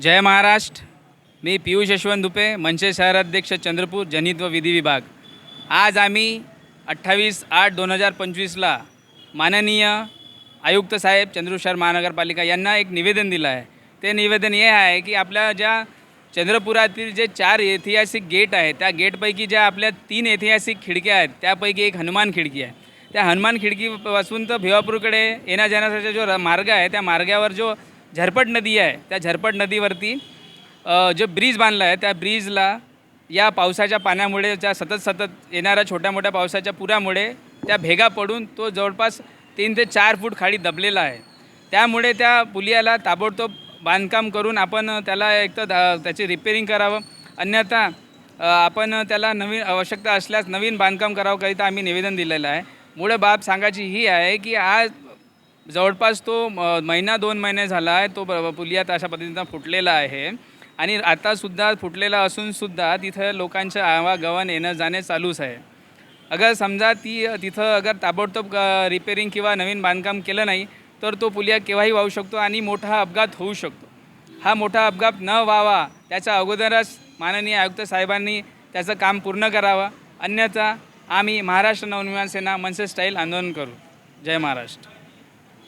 जय महाराष्ट्र. मी पियुष यशवंत दुपे मनसे शहराध्यक्ष चंद्रपूर जनित व विधी विभाग. आज आम्ही अठ्ठावीस आठ दोन हजार पंचवीसला माननीय आयुक्त साहेब चंद्रपूर शहर महानगरपालिका यांना एक निवेदन दिलं आहे. ते निवेदन हे आहे की आपल्या ज्या चंद्रपुरातील जे चार ऐतिहासिक गेट आहेत त्या गेटपैकी ज्या आपल्या तीन ऐतिहासिक खिडक्या आहेत त्यापैकी एक हनुमान खिडकी आहे. त्या हनुमान खिडकीपासून तर भिवापूरकडे येण्या जाण्याचा जो र- मार्ग आहे त्या मार्गावर जो झरपट नदी आहे. त्या झरपट नदीवरती जो ब्रिज बांधला आहे त्या ब्रिजला या पावसाच्या पाण्यामुळे ज्या सतत सतत येणाऱ्या छोट्या मोठ्या पावसाच्या पुरामुळे त्या भेगा पडून तो जवळपास तीन ते चार फूट खाली दबलेला आहे. त्यामुळे त्या पुलियाला ताबडतोब बांधकाम करून आपण त्याला एक तर दा- त्याची रिपेरिंग करावं. अन्यथा आपण त्याला नवीन आवश्यकता असल्यास नवीन बांधकाम करावं करिता आम्ही निवेदन दिलेलं आहे. मुळे बाब सांगायची ही आहे की आज जवळपास तो म- महिना दोन महिने झाला आहे तो ब- पुलिया अशा पद्धतीनं फुटलेला आहे. आणि आतासुद्धा फुटलेला असूनसुद्धा तिथं लोकांचं आवागमन येणं जाणे चालूच आहे. अगर समजा ती तिथं अगर ताबडतोब रिपेरिंग किंवा नवीन बांधकाम केलं नाही तर तो पुलिया केव्हाही वाहू शकतो आणि मोठा अपघात होऊ शकतो. हा मोठा अपघात न व्हावा त्याच्या अगोदरच माननीय आयुक्त साहेबांनी त्याचं काम पूर्ण करावं. अन्यथा आम्ही महाराष्ट्र नवनिर्माण सेना मनसे स्टाईल आंदोलन करू. जय महाराष्ट्र.